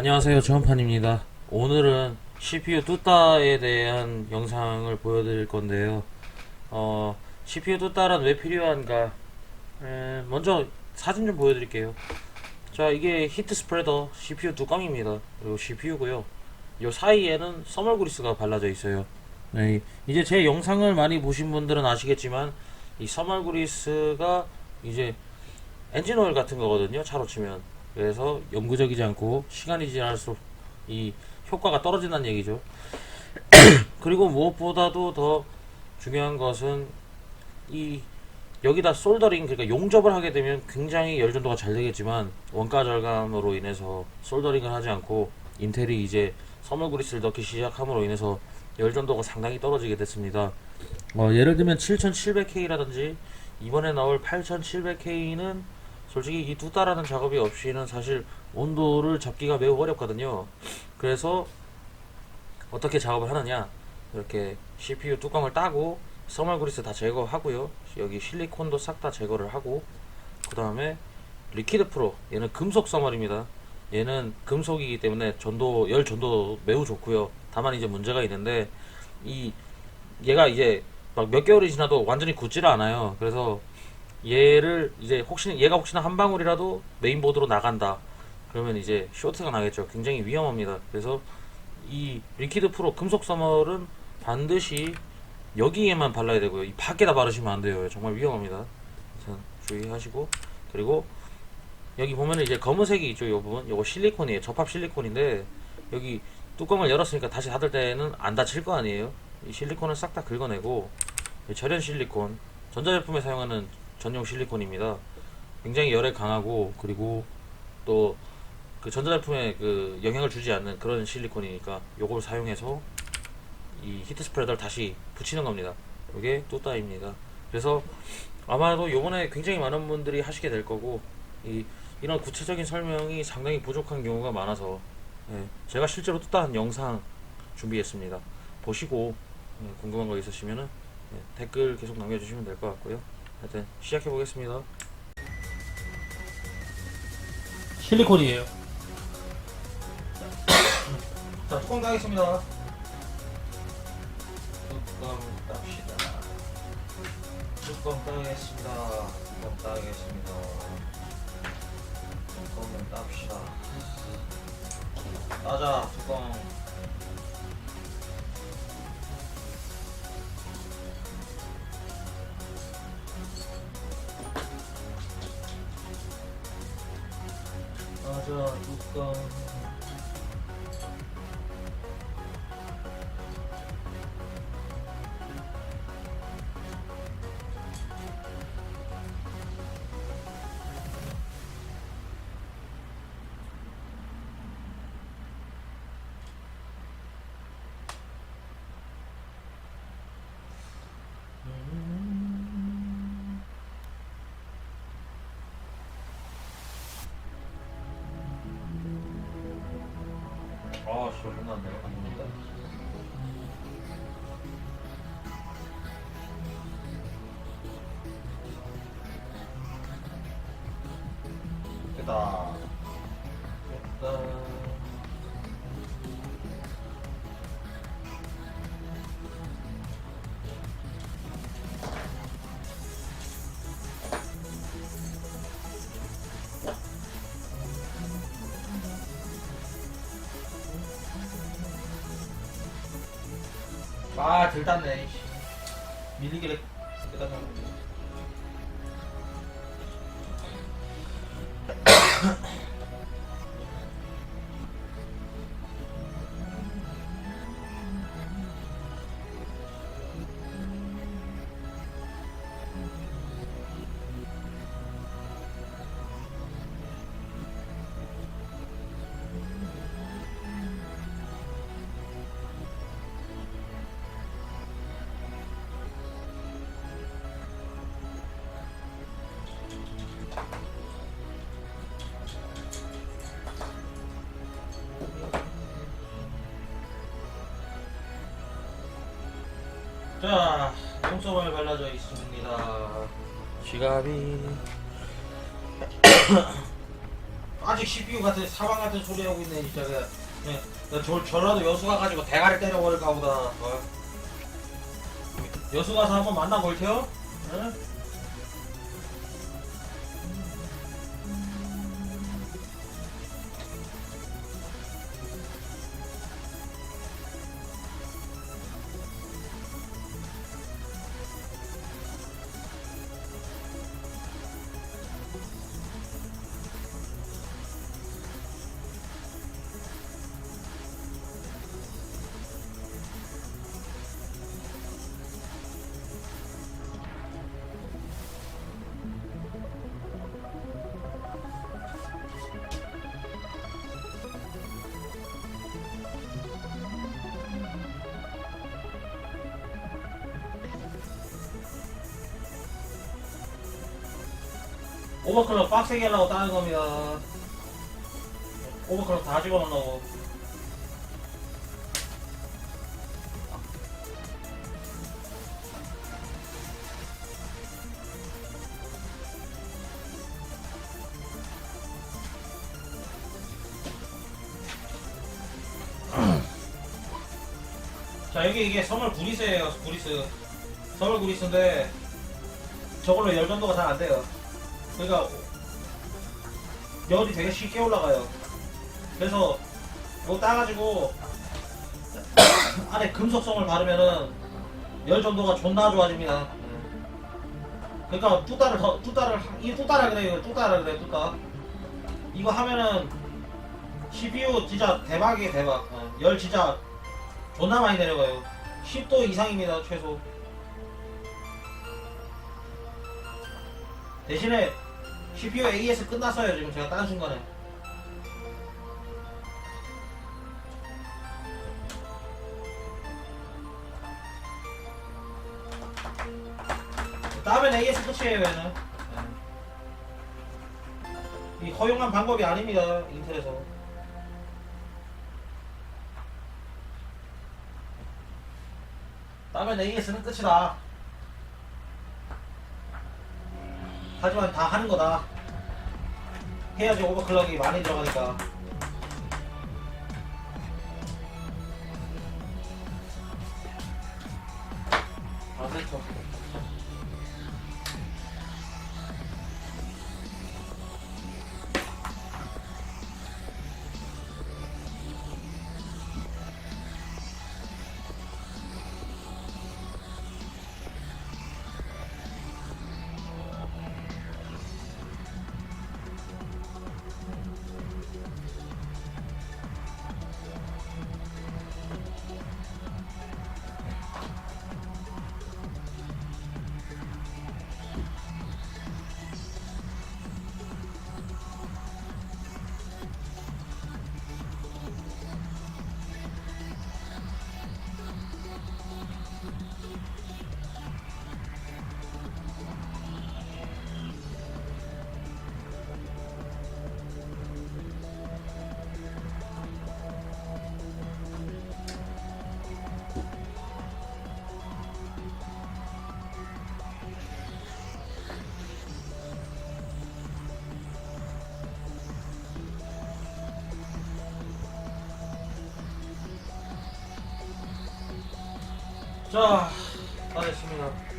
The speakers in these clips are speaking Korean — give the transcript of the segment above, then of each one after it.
안녕하세요 정한판입니다. 오늘은 CPU 뚜따에 대한 영상을 보여드릴 건데요. 어, CPU 뚜따란 왜 필요한가? 에, 먼저 사진 좀 보여드릴게요. 자 이게 히트 스프레더 CPU 뚜껑입니다. 그리고 CPU고요. 요 사이에는 서멀 그리스가 발라져 있어요. 네, 이제 제 영상을 많이 보신 분들은 아시겠지만 이 서멀 그리스가 이제 엔진 오일 같은 거거든요 차로 치면 그래서 영구적이지 않고 시간이 지날수록 이 효과가 떨어진다는 얘기죠. 그리고 무엇보다도 더 중요한 것은 이 여기다 솔더링 그러니까 용접을 하게 되면 굉장히 열전도가 잘 되겠지만 원가 절감으로 인해서 솔더링을 하지 않고 인텔이 이제 서멀 그리스를 넣기 시작함으로 인해서 열전도가 상당히 떨어지게 됐습니다. 어, 예를 들면 7700K라든지 이번에 나올 8700K는 솔직히 이두 달하는 작업이 없이는 사실 온도를 잡기가 매우 어렵거든요. 그래서 어떻게 작업을 하느냐 이렇게 CPU 뚜껑을 따고 서멀 그리스 다 제거하고요. 여기 실리콘도 싹 다 제거를 하고 그 다음에 리퀴드 프로 얘는 금속 서멀입니다. 얘는 금속이기 때문에 전도 열 전도 매우 좋고요. 다만 이제 문제가 있는데 이 얘가 이제 막 몇 개월이 지나도 완전히 굳지를 않아요. 그래서 얘를 이제 혹시 얘가 혹시나 한 방울이라도 메인보드로 나간다. 그러면 이제 쇼트가 나겠죠. 굉장히 위험합니다. 그래서 이 리퀴드 프로 금속 서멀은 반드시 여기에만 발라야 되고요. 이 밖에다 바르시면 안 돼요. 정말 위험합니다. 주의하시고 그리고 여기 보면은 이제 검은색이 있죠. 이 부분. 요거 실리콘이에요. 접합 실리콘인데 여기 뚜껑을 열었으니까 다시 닫을 때는 안 닫힐 거 아니에요. 이 실리콘을 싹 다 긁어내고 이 절연 실리콘 전자제품에 사용하는 전용 실리콘입니다. 굉장히 열에 강하고 그리고 또 그 전자제품에 그 영향을 주지 않는 그런 실리콘이니까 요걸 사용해서 이 히트 스프레더를 다시 붙이는 겁니다. 이게 뚜따입니다. 그래서 아마도 요번에 굉장히 많은 분들이 하시게 될 거고 이 이런 구체적인 설명이 상당히 부족한 경우가 많아서 예, 제가 실제로 뚜따한 영상 준비했습니다. 보시고 예, 궁금한 거 있으시면은 예, 댓글 계속 남겨주시면 될 것 같고요. 하여튼 시작해 보겠습니다. 실리콘이에요. 자, 뚜껑 따겠습니다. 뚜껑 땁시다. 뚜껑 따겠습니다. 뚜껑 따겠습니다. 뚜껑을 땁시다. 따자, 뚜껑. 따자, 뚜껑. 아, 씨, 혼났네. 아, 들떴네. 밀리기를 자, 용서발 발라져 있습니다. 지갑이 아직 CPU 같은 사방 같은 소리 하고 있네 진짜 그냥 그냥 나 저, 저라도 여수 가가지고 대가리 때려버릴까 보다 어? 여수 가서 한번 만나 볼게요 응? 오버클럭 빡세게 하려고 따는 겁니다 오버클럭 다 집어넣으려고. 자 여기 이게 서멀 구리스예요 구리스. 서멀 구리스인데 저걸로 열 전도가 잘 안 돼요 그러니까 열이 되게 쉽게 올라가요. 그래서 이거 따가지고 안에 금속성을 바르면은 열 전도가 존나 좋아집니다. 그러니까 뚜따를 더 뚜따를 이 뚜따라 그래요 뚜따라 그래 뚜따. 이거 하면은 CPU 진짜 대박이에요 대박. 어, 열 진짜 존나 많이 내려가요. 10도 이상입니다 최소. 대신에 CPU AS 끝났어요 지금 제가 딴 순간에. 따면 AS 끝이에요 얘는. 네. 이 허용한 방법이 아닙니다 인텔에서. 따면 AS는 끝이다 하지만 다 하는 거다. 해야지 오버클럭이 많이 들어가니까. 아, 됐죠. 자, 다 됐습니다.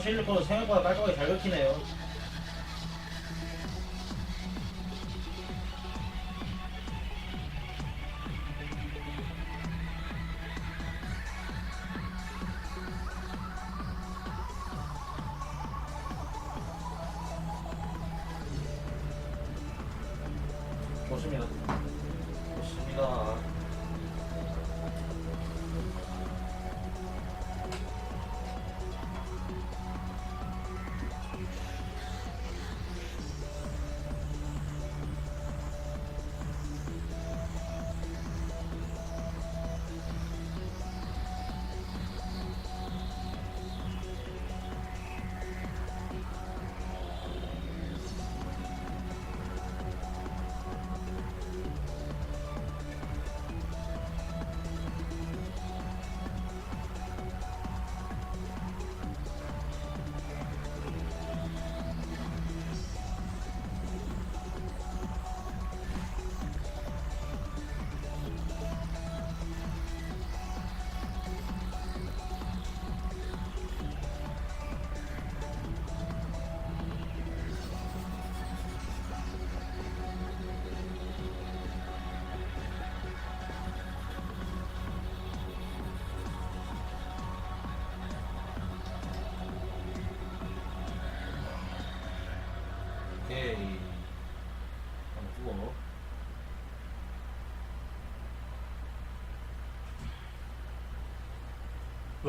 이거 실리콘은 생각보다 깔끔하게 잘 긁히네요. 좋습니다.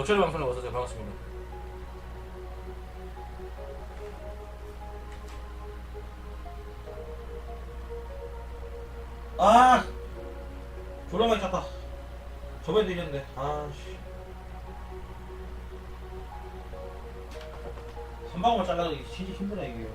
럭셔리 방송에 어서오세요. 반갑습니다. 아! 졸라 많이 찼다. 저번에도 이랬는데. 아, 씨. 한 방울 잘라도 진짜 힘드네, 이게.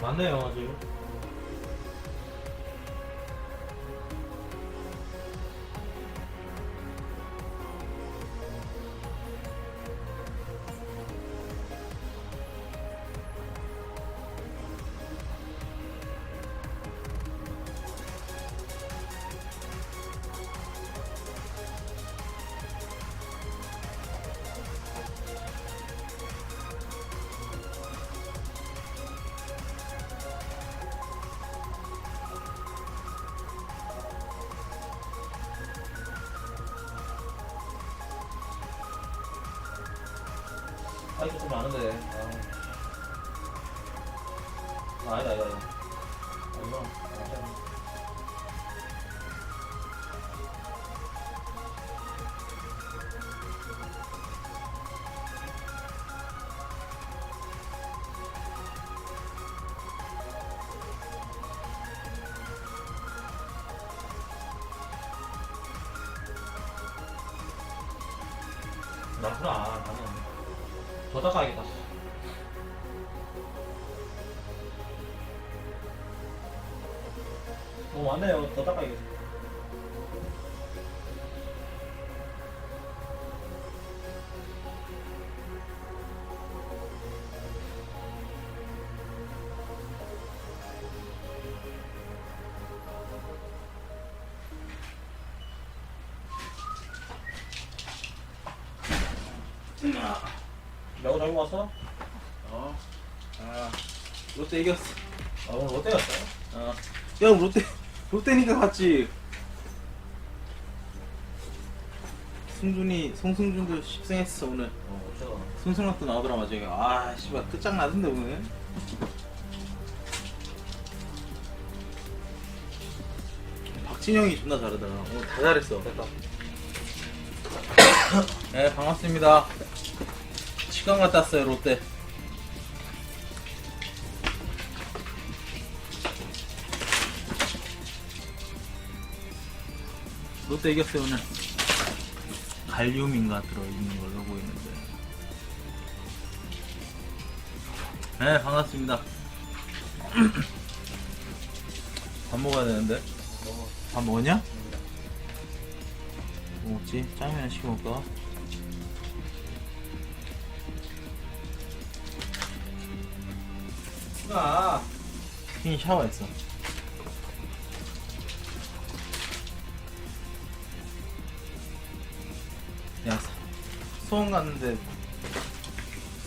많네요, 아주. 아, 이거 좀 많은데. 아, 아 아니다, 아니다, 아니다. 아, 이거. 아, 많구나, 나 また会議だもうあんなよ戦いようん。 야구 잘고 왔어? 어. 아, 롯데 이겼어. 아 오늘 롯데였어? 어. 야, 롯데, 롯데니까 갔지. 승준이, 송승준도 10승했어, 오늘. 어 진짜 손승락도 나오더라, 마지막에. 아, 씨발, 끝장나던데, 오늘. 박진영이 존나 잘하더라. 오늘 다 잘했어. 됐다 네, 반갑습니다. 갔다 왔어요, 롯데. 롯데 이겼어요, 오늘. 갈륨인가 들어있는 걸로 보이는데. 네, 반갑습니다. 밥 먹어야 되는데. 밥 먹었냐? 뭐 먹지? 짜면 시켜 먹을까? 아, 흰 샤워했어. 야, 사- 소원 갔는데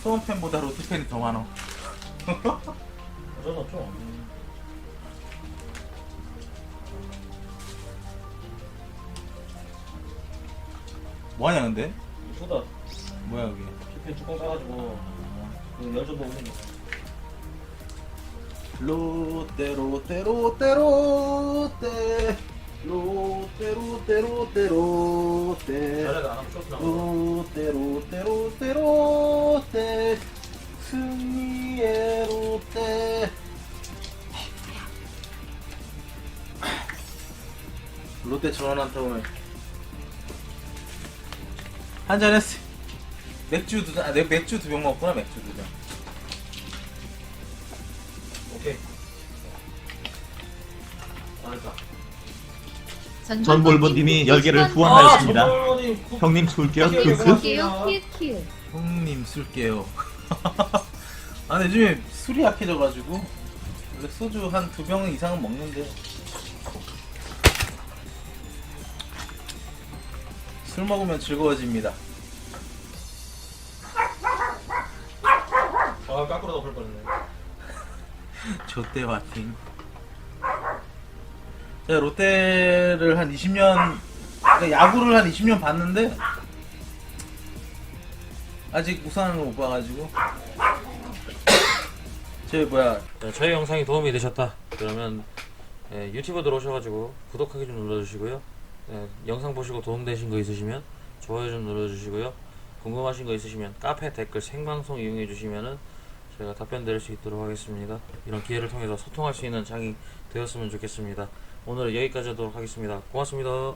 소원 팬보다 로트 팬이 더. 어쩔 수 없죠 뭐하냐 근데? 이쁘다 뭐야 여기? 피펜 뚜껑 따가지고 그 열전도 오는 거 롯데 롯데 롯데 롯데 롯데 롯데 롯데 롯데 롯데 롯데 롯데 롯데 승리의 롯데 롯데 전원한테 오늘. 한잔 했어. 맥주 두잔 아, 내 맥주 두 병 먹구나 맥주 두잔 전볼보님이 10개를 아 후원하였습니다. 구- 형님 쏠게요. 크크. 고맙습니다. 키우 키우 형님 쓸게요. 아 근데 요즘에 술이 약해져가지고 원래 소주 한 두 병 이상은 먹는데. 술 먹으면 즐거워집니다. 아 까꾸로 덮을 뻔했네. 저때 와팅 제가 롯데를 한 20년 그러니까 야구를 한 20년 봤는데 아직 우승하는 걸 못 봐가지고 저 뭐야 네, 저희 영상이 도움이 되셨다. 그러면 예, 유튜브 들어오셔가지고 구독하기 좀 눌러주시고요. 예, 영상 보시고 도움되신 거 있으시면 좋아요 좀 눌러주시고요. 궁금하신 거 있으시면 카페 댓글 생방송 이용해 주시면은 제가 답변 드릴 수 있도록 하겠습니다. 이런 기회를 통해서 소통할 수 있는 장이 되었으면 좋겠습니다. 오늘은 여기까지 하도록 하겠습니다. 고맙습니다.